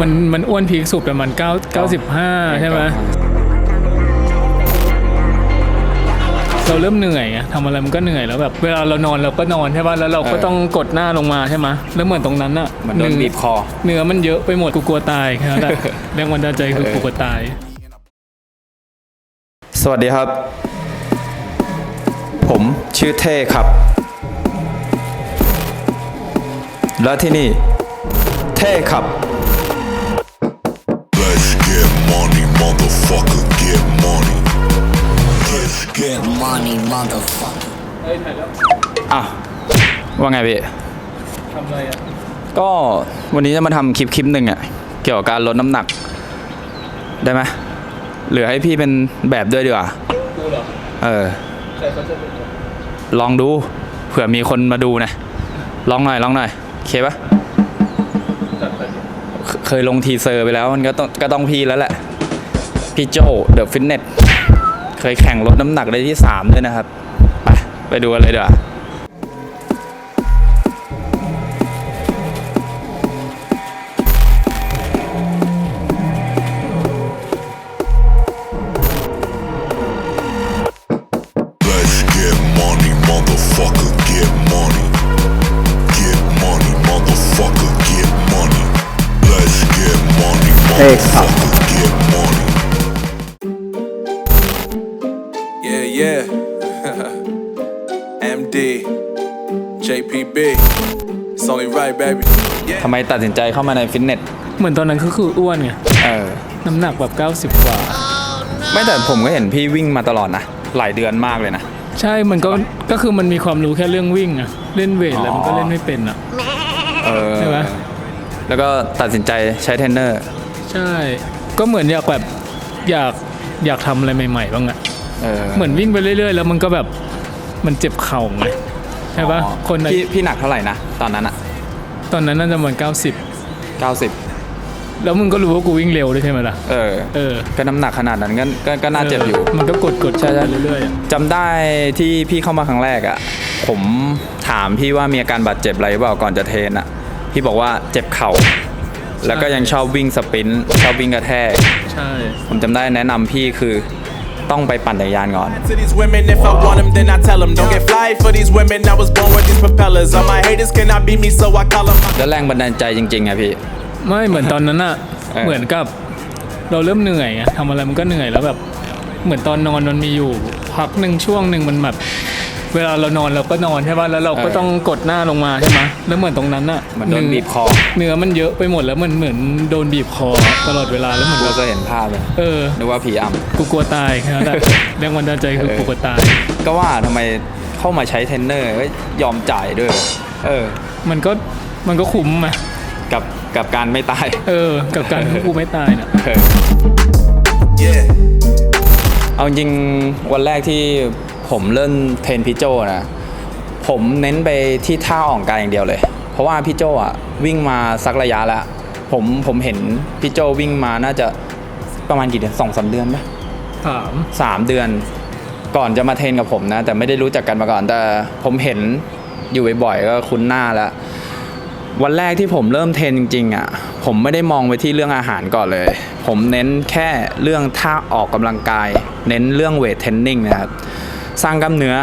มันมันอ้วนพีคสุดประมาณ9 95 ใช่ไหมเราเริ่มเหนื่อยอะทำอะไรมันก็เหนื่อยแล้วแบบเวลาเรานอนเราก็นอนใช่ป่ะแล้วเราก็ต้องกดหน้าลงมาใช่ไหมแล้วเหมือนตรงนั้นอะเหมือนโดนบีบคอ เนื้อมันเยอะไปหมดกูกลัวตายแค่นั้นแหละแรงบันดาลใจคือกูกลัวตาย สวัสดีครับ ผมชื่อเท่ครับ และที่นี่ เท่ครับ motherfucker, get money. Let's get money, motherfucker. อะว่าไงพี่ทำอะไรอะก็วันนี้จะมาทำคลิปคลิปหนึ่งอะเกี่ยวกับการลดน้ำหนัก ได้ไหมหรือให้พี่เป็นแบบด้วยดีกว่ากูเหรอเออ ใครเขาจะเป็นลองดูเผื่อมีคนมาดูนะลองหน่อยลองหน่อยโอเคปะจัดไปเคเคยลงทีเซอร์ไปแล้วมันก็ต้องก็ต้องพี่แล้วแหละ พี่โจเดอะฟิตเนสเคยแข่งลดน้ำหนักได้ที่ 3 ด้วยนะครับ ไปไปดูกันเลยดีกว่า Let's get money, motherfucker, get money. JPB. It's only right, baby. Yeah. ทำไมตัดสินใจเข้ามาในฟิตเนส เหมือนตอนนั้นก็คืออ้วนไง เออ น้ำหนักแบบ 90 กว่า ไม่แต่ผมก็เห็นพี่วิ่งมาตลอดนะ หลายเดือนมากเลยนะ ใช่ มันก็ ก็คือมันมีความรู้แค่เรื่องวิ่งอะเล่นเวทอะไรมันก็เล่นไม่เป็นอะเออ ใช่ไหมแล้วก็ตัดสินใจใช้เทรนเนอร์ ใช่ ก็เหมือนอยากแบบ อยาก อยากทำอะไรใหม่ๆบ้างอะเออ เหมือนวิ่งไปเรื่อยๆ แล้วมันก็แบบ มันเจ็บเข่าไง ใช่ปะอ๋อคนในพี่พี่หนักเท่าไหร่นะ ตอนนั้นอะตอนนั้นน่าจะประมันเก้าสิบ90 แล้วมึงก็รู้ว่ากูวิ่งเร็วด้วยใช่ไหมล่ะ เออ เออก็น้ำหนักขนาดนั้นก็ก็ก็น่าเจ็บอยู่ มันก็กดกดใช่ใช่ไปเรื่อยๆอะจำได้ที่พี่เข้ามาครั้งแรกอะ่ะผมถามพี่ว่ามีอาการบาดเจ็บอะไรหรือเปล่าก่อนจะเทรนอะ่ะพี่บอกว่าเจ็บเข่า แล้วก็ยังชอบวิ่งสปรินต์ชอบวิ่งกระแทก ใช่ ผมจำได้แนะนำพี่คือ ต้องไปปั่นจักรยานก่อน To these women, if I want them, then I tell them. Don't get fly for these women, I was born with these propellers. All my haters cannot beat me, so I call them. แล้วแรงบันดาลใจจริงๆอะพี่ ไม่เหมือนตอนนั้นอะเออ เหมือนกับเราเริ่มเหนื่อยอะทำอะไรมันก็เหนื่อยแล้วแบบ เหมือนตอนนอนมันมีอยู่ พักหนึ่งช่วงหนึ่งมันแบบ เวลาเรานอนเราก็นอนใช่ป่ะแล้วเราก็ต้องกดหน้าลงมาใช่ไหมแล้วเหมือนตรงนั้นอะเหมือนโดนบีบคอ เนื้อมันเยอะไปหมดแล้วมันเหมือนโดนบีบคอตลอดเวลาแล้วเหมือนเราแบบก็เห็นภาพเลยเออนึกว่าผีอำกูกลัวตายแค่นั้นแหละแรงบันดาลใจคือกูกลัวตาย ก็ว่าทำไมเข้ามาใช้เทรนเนอร์ก็ยอมจ่ายด้วย เออ มันก็มันก็คุ้มไหมกับกับการไม่ตาย เออ กับการที่กูไม่ตายเนี่ยเออ Yeah. เอาจริงวันแรกที่ ผมเริ่มเทรนพี่โจนะผมเน้นไปที่ท่าออกกายอย่างเดียวเลย เพราะว่าพี่โจอะวิ่งมาสักระยะแล้วผมผมเห็นพี่โจวิ่งมาน่าจะประมาณกี่เดือนสองสามเดือนไหมถามสามเดือน ก่อนจะมาเทรนกับผมนะ แต่ไม่ได้รู้จักกันมาก่อนแต่ผมเห็นอยู่บ่อยๆก็คุ้นหน้าแล้ววันแรกที่ผมเริ่มเทรนจริงๆอะผมไม่ได้มองไปที่เรื่องอาหารก่อนเลย ผมเน้นแค่เรื่องท่าออกกำลังกาย เน้นเรื่องเวทเทรนนิ่งนะครับ สร้างกล้ามเนื้อ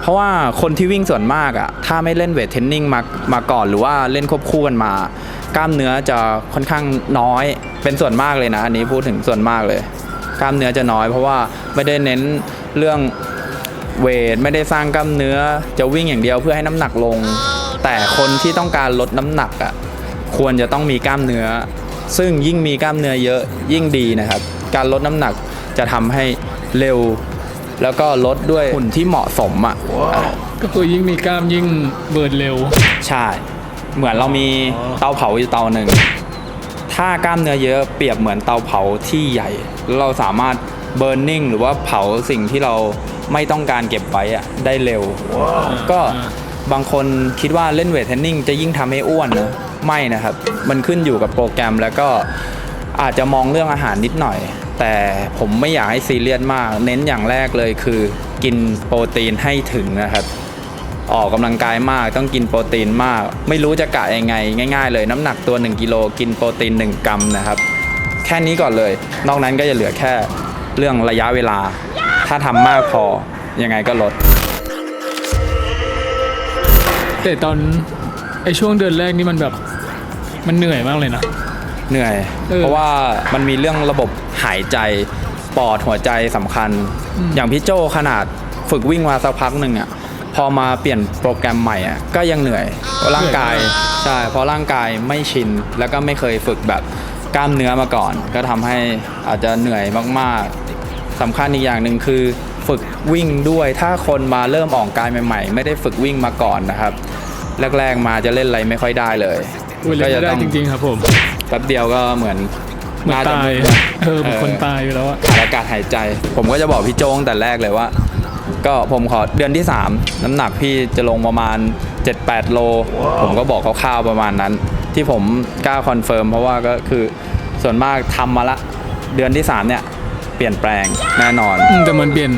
เพราะว่าคนที่วิ่งส่วนมากอะถ้าไม่เล่นเวทเทรนนิ่งมามาก่อนหรือว่าเล่นควบคู่กันมา กล้ามเนื้อจะค่อนข้างน้อยเป็นส่วนมากเลยนะอันนี้พูดถึงส่วนมากเลย กล้ามเนื้อจะน้อย เพราะว่าไม่ได้เน้นเรื่องเวทไม่ได้สร้างกล้ามเนื้อจะวิ่งอย่างเดียวเพื่อให้น้ำหนักลง แต่คนที่ต้องการลดน้ำหนักอะควรจะต้องมีกล้ามเนื้อ ซึ่งยิ่งมีกล้ามเนื้อเยอะยิ่งดีนะครับ การลดน้ำหนักจะทำให้เร็ว แล้วก็ลดด้วยหุ่นที่เหมาะสมอะอะก็คือยิ่งมีกล้ามยิ่งเบิร์นเร็ว ใช่ เหมือนเรามีเตาเผาอยู่เตาหนึ่ง ถ้ากล้ามเนื้อเยอะเปรียบเหมือนเตาเผาที่ใหญ่แล้วเราสามารถเบิร์นนิ่งหรือว่าเผาสิ่งที่เราไม่ต้องการเก็บไว้อะได้เร็ว ก็บางคนคิดว่าเล่นเวทเทรนนิ่งจะยิ่งทำให้อ้วนนะไม่นะครับ มันขึ้นอยู่กับโปรแกรมแล้วก็อาจจะมองเรื่องอาหารนิดหน่อย แต่ผมไม่อยากให้ซีเรียสมาก เน้นอย่างแรกเลยคือ กินโปรตีนให้ถึงนะครับ ออกกำลังกายมากต้องกินโปรตีนมาก ไม่รู้จะกะยังไง ง่าย ๆ เลยน้ำหนักตัว 1กิโลกินโปรตีน 1 กรัมนะครับ แค่นี้ก่อนเลย นอกนั้นก็จะเหลือแค่เรื่องระยะเวลา ถ้าทำมากพอยังไงก็ลด แต่ตอนไอช่วงเดือนแรกนี่มันแบบมันเหนื่อยมากเลยนะ เหนื่อยเออเพราะว่ามันมีเรื่องระบบหายใจปอดหัวใจสำคัญ อย่างพี่โจขนาดฝึกวิ่งมาสักพักหนึ่งอะพอมาเปลี่ยนโปรแกรมใหม่อะก็ยังเหนื่อยเพราะร่างกายใช่เพราะร่างกายไม่ชินแล้วก็ไม่เคยฝึกแบบกล้ามเนื้อมาก่อน ก็ทำให้อาจจะเหนื่อยมากๆสำคัญอีกอย่างหนึ่งคือฝึกวิ่งด้วยถ้าคนมาเริ่มออกกายใหม่ ๆ ไม่ได้ฝึกวิ่งมาก่อนนะครับ แรกๆมาจะเล่นอะไรไม่ค่อยได้เลยอุ้ยเล่นไม่ได้จริงๆครับผมแป๊บเดียวก็เหมือนเหมือนจะตายมืดเออเหมือนคนตายไปแล้วอะขาดอากาศหายใจ ผมก็จะบอกพี่โจงแต่แรกเลยว่า ก็ผมขอเดือนที่ 3 น้ำหนักพี่จะลงประมาณ 7-8 โล ผมก็บอกคร่าวๆประมาณนั้น ที่ผมกล้าคอนเฟิร์มเพราะว่าก็คือส่วนมากทำมาละเดือนที่ 3 เนี่ยเปลี่ยนแปลงแน่นอนอืมแต่มันเปลี่ยน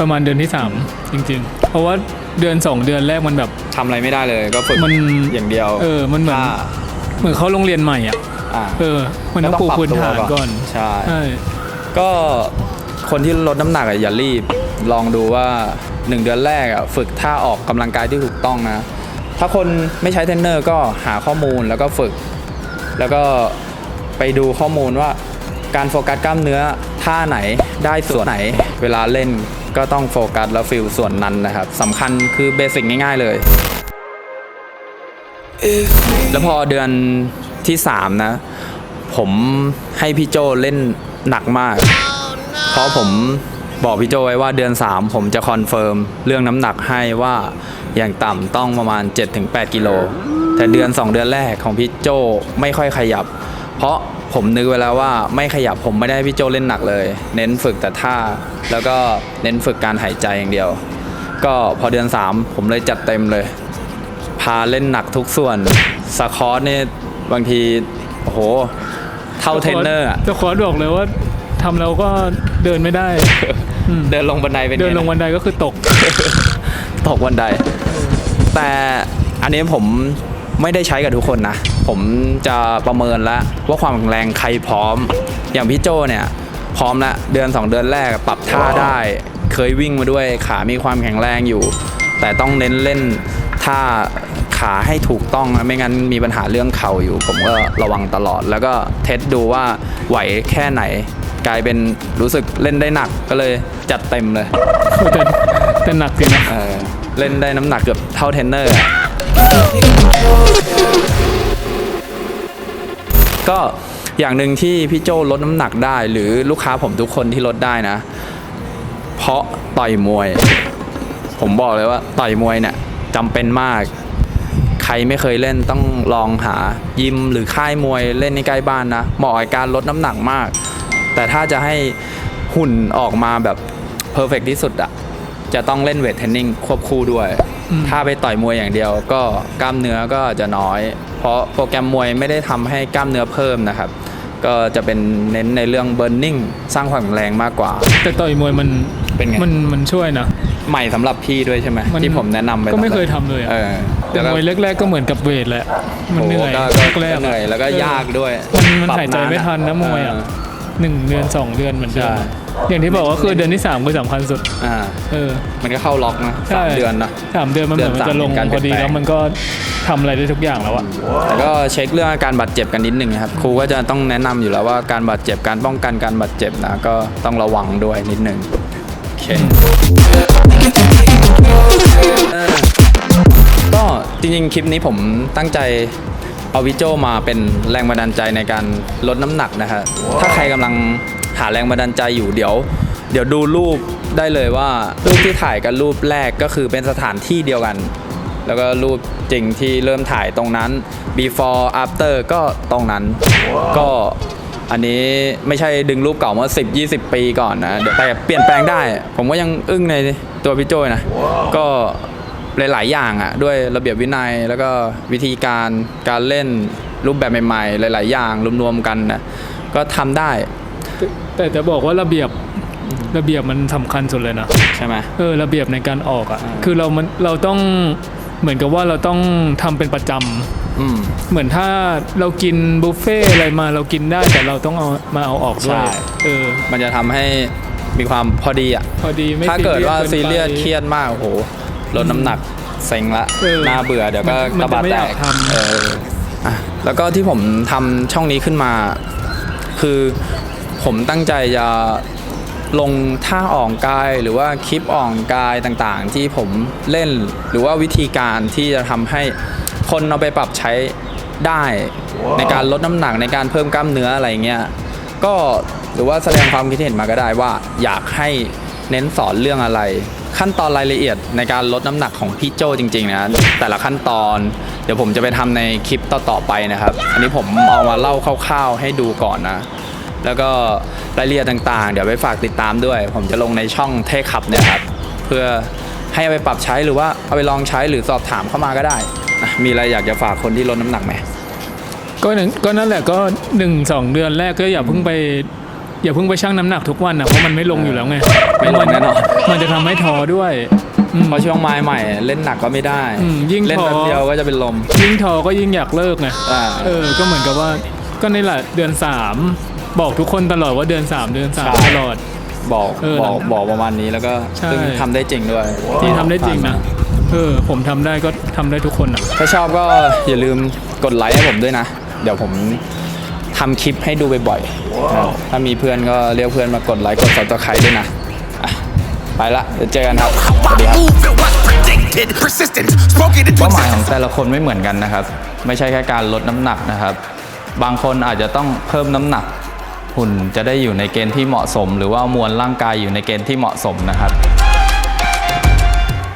ประมาณเดือนที่ 3 จริง ๆ เพราะว่าเดือน 2 เดือนแรกมันแบบทำอะไรไม่ได้เลย ก็ฝึกมันอย่างเดียว เออมันเหมือนถ้าเหมือนเขาโรงเรียนใหม่อะ อ่าเออมันต้องปูพื้นฐานก่อนใช่ใช่ก็คนที่ลดน้ำหนักอะอย่ารีบลองดูว่า 1 เดือนแรกอะฝึกท่าออกกำลังกายที่ถูกต้องนะ ถ้าคนไม่ใช้เทรนเนอร์ก็หาข้อมูลแล้วก็ฝึก แล้วก็ไปดูข้อมูลว่าการโฟกัสกล้ามเนื้อท่าไหนได้ส่วนไหน เวลาเล่นก็ต้องโฟกัสแล้วฟิลส่วนนั้นนะครับสำคัญคือเบสิกง่ายๆเลย แล้วพอเดือน ที่3นะ ผมให้พี่โจเล่นหนักมาก เพราะผมบอกพี่โจไว้ว่าเดือน 3 ผมจะคอนเฟิร์มเรื่องน้ำหนักให้ว่าอย่างต่ำต้องประมาณ 7-8 กิโล แต่เดือน 2 เดือนแรกของพี่โจไม่ค่อยขยับ เพราะผมนึกไว้แล้วว่าไม่ขยับผมไม่ได้พี่โจเล่นหนักเลย เน้นฝึกแต่ท่า แล้วก็เน้นฝึกการหายใจอย่างเดียว ก็พอเดือน 3 ผมเลยจัดเต็มเลย พาเล่นหนักทุกส่วนสคอร์ตเนี่ย บางทีโอ้โหเท่าเทรนเนอร์อะจะขอบอกเลยว่าทำแล้วก็เดินไม่ได้ เดินลงบันไดเป็นไงเดินลงนะบันไดก็คือตก ตกบันได แต่อันนี้ผมไม่ได้ใช้กับทุกคนนะ ผมจะประเมินแล้วว่าความแข็งแรงใครพร้อม อย่างพี่โจเนี่ย พร้อมแล้วเดือน 2 เดือนแรกปรับท่าได้ เคยวิ่งมาด้วยขามีความแข็งแรงอยู่ แต่ต้องเน้นเล่นท่า ขาให้ถูกต้องนะไม่งั้นมีปัญหาเรื่องเข่าอยู่ ผมก็ระวังตลอด แล้วก็เทสดูว่าไหวแค่ไหน กลายเป็นรู้สึกเล่นได้หนักก็เลยจัดเต็มเลยแต่แต่หนักจริงนะเออเล่นได้น้ำหนักเกือบเท่าเทรนเนอร์อะก็อย่างหนึ่งที่พี่โจลดน้ำหนักได้ หรือลูกค้าผมทุกคนที่ลดได้นะ เพราะต่อยมวย ผมบอกเลยว่าต่อยมวยเนี่ยจำเป็นมากใครไม่เคยเล่นต้องลองหายิมหรือค่ายมวยเล่นในใกล้บ้านนะเหมาะกับการลดน้ำหนักมาก แต่ถ้าจะให้หุ่นออกมาแบบเพอร์เฟกที่สุดอะจะต้องเล่นเวทเทรนนิ่งควบคู่ด้วย ถ้าไปต่อยมวยอย่างเดียวก็กล้ามเนื้อก็จะน้อย เพราะโปรแกรมมวยไม่ได้ทำให้กล้ามเนื้อเพิ่มนะครับ ก็จะเป็นเน้นในเรื่องเบิร์นนิ่งสร้างความแข็งแรงมากกว่า แต่ต่อยมวยมันเป็นไงมันมันช่วยนะ ใหม่สำหรับพี่ด้วยใช่ไหมมันที่ผมแนะนำไปก็ไม่ตอนแรเคยทำเลยอะเออ แต่มวยแรกๆก็เหมือนกับเวทแหละ มันเหนื่อยโอ้ก็ก็แรกๆเหนื่อยแล้วก็เออยากด้วยมันมันปรับหายใจไม่ทันนะมวยอะเหนึ่งเดือนสองเดือนเหมือนเดิมใช่อย่างที่บอกว่าคือเดือนที่สามคือสำคัญสุดอ่าเออ มันก็เข้าล็อกนะใช่สามเดือนนะสามเดือนมันเหมือนมันจะลงเดือนสามพอดีเป็นการเปลี่ยนแปลงแล้วมันก็ทำอะไรได้ทุกอย่างแล้วอะแต่ก็เช็คเรื่องอาการบาดเจ็บกันนิดนึงนะครับครูก็จะต้องแนะนำอยู่แล้วว่าการบาดเจ็บการป้องกันการบาดเจ็บนะก็ต้องระวังด้วยนิดนึงโอเคเออก็ จริงๆ คลิปนี้ผมตั้งใจเอาวิโจมาเป็นแรงบันดาลใจในการลดน้ำหนักนะฮะ ถ้าใครกำลังหาแรงบันดาลใจอยู่เดี๋ยว เดี๋ยวดูรูปได้เลยว่ารูปที่ถ่ายกับรูปแรกก็คือเป็นสถานที่เดียวกัน แล้วก็รูปจริงที่เริ่มถ่ายตรงนั้น before after ก็ตรงนั้น ก็อันนี้ไม่ใช่ดึงรูปเก่าเมื่อ10 20 ปีก่อนนะเดี๋ยวแต่เปลี่ยนแปลงได้ ผมก็ยังอึ้งในตัวพี่โจ้ยนะ ก็ หลาย ๆ อย่างอะด้วยระเบียบวินัยแล้วก็วิธีการการเล่นรูปแบบใหม่ๆ หลาย ๆ อย่างรวมๆกันนะก็ทำได้แต่แต่จะบอกว่าระเบียบระเบียบมันสำคัญสุดเลยนะใช่ไหมเออระเบียบในการออกอะคือเรามันเราต้องเหมือนกับว่าเราต้องทำเป็นประจำอืมเหมือนถ้าเรากินบุฟเฟ่อะไรมาเรากินได้แต่เราต้องเอามาเอาออกด้วยใช่เออ มันจะทำให้มีความพอดีอะพอดีไม่ถ้าเกิดว่าซีเรียสกินไปเครียดมากโอ้โห ลดน้ำหนักเซ็งละเออน่าเบื่อเดี๋ยวก็มันกระบาดมันจะไม่แตอยากกทำ เอออะแล้วก็ที่ผมทำช่องนี้ขึ้นมา คือผมตั้งใจจะลงท่าออกกายหรือว่าคลิปออกกายต่างๆ ที่ผมเล่นหรือว่าวิธีการที่จะทำให้คนเอาไปปรับใช้ได้ ในการลดน้ำหนักในการเพิ่มกล้ามเนื้ออะไรเงี้ยก็หรือว่าแสดงความคิดเห็นมาก็ได้ว่าอยากให้เน้นสอนเรื่องอะไร ขั้นตอนรายละเอียดในการลดน้ำหนักของพี่โจจริงๆนะแต่ละขั้นตอนเดี๋ยวผมจะไปทำในคลิปต่อๆไปนะครับ อันนี้ผมเอามาเล่าคร่าวๆให้ดูก่อนนะ แล้วก็รายละเอียดต่างๆ เดี๋ยวไปฝากติดตามด้วย ผมจะลงในช่องเทขับเนี่ยครับเพื่อให้เอาไปปรับใช้หรือว่าเอาไปลองใช้หรือสอบถามเข้ามาก็ได้ มีอะไรอยากจะฝากคนที่ลดน้ำหนักไหมก็นั่นก็นั่นแหละก็หนึ่งสองเดือนแรกก็อย่าเพิ่งไป อย่าเพิ่งไปชั่งน้ำหนักทุกวันนะเพราะมันไม่ลงอยู่แล้วไงไม่ลงแน่นอน มันจะทำให้ท้อด้วยอืม เพราะช่วงไม้ใหม่ เล่นหนักก็ไม่ได้อืมยิ่งเล่นพอ แป๊บเดียวก็จะเป็นลม ยิ่งท้อก็ยิ่งอยากเลิกไงอ่าเออ ก็เหมือนกับว่า ก็นี่แหละเดือนสามบอกทุกคนตลอดว่าเดือนสามเดือนสามใช่ ตลอด บอกเออบอกบอกประมาณนี้แล้วก็ใช่ ซึ่งทำได้จริงด้วยที่ทำได้จริงนะ เออ ผมทำได้ก็ทำได้ทุกคนอะ ถ้าชอบก็อย่าลืมกดไลค์ให้ผมด้วยนะ เดี๋ยวผม ทำคลิปให้ดูบ่อยๆถ้ามีเพื่อนก็เรียกเพื่อนมากดไลค์กด subscribe ด้วยนะอะไปละเดี๋ยวเจอกันครับสวัสดีครับ Move it was predicted, persistent, spoken into เป้าหมายของแต่ละคนไม่เหมือนกันนะครับ ไม่ใช่แค่การลดน้ำหนักนะครับ บางคนอาจจะต้องเพิ่มน้ำหนัก หุ่นจะได้อยู่ในเกณฑ์ที่เหมาะสม หรือว่ามวลร่างกายอยู่ในเกณฑ์ที่เหมาะสมนะครับ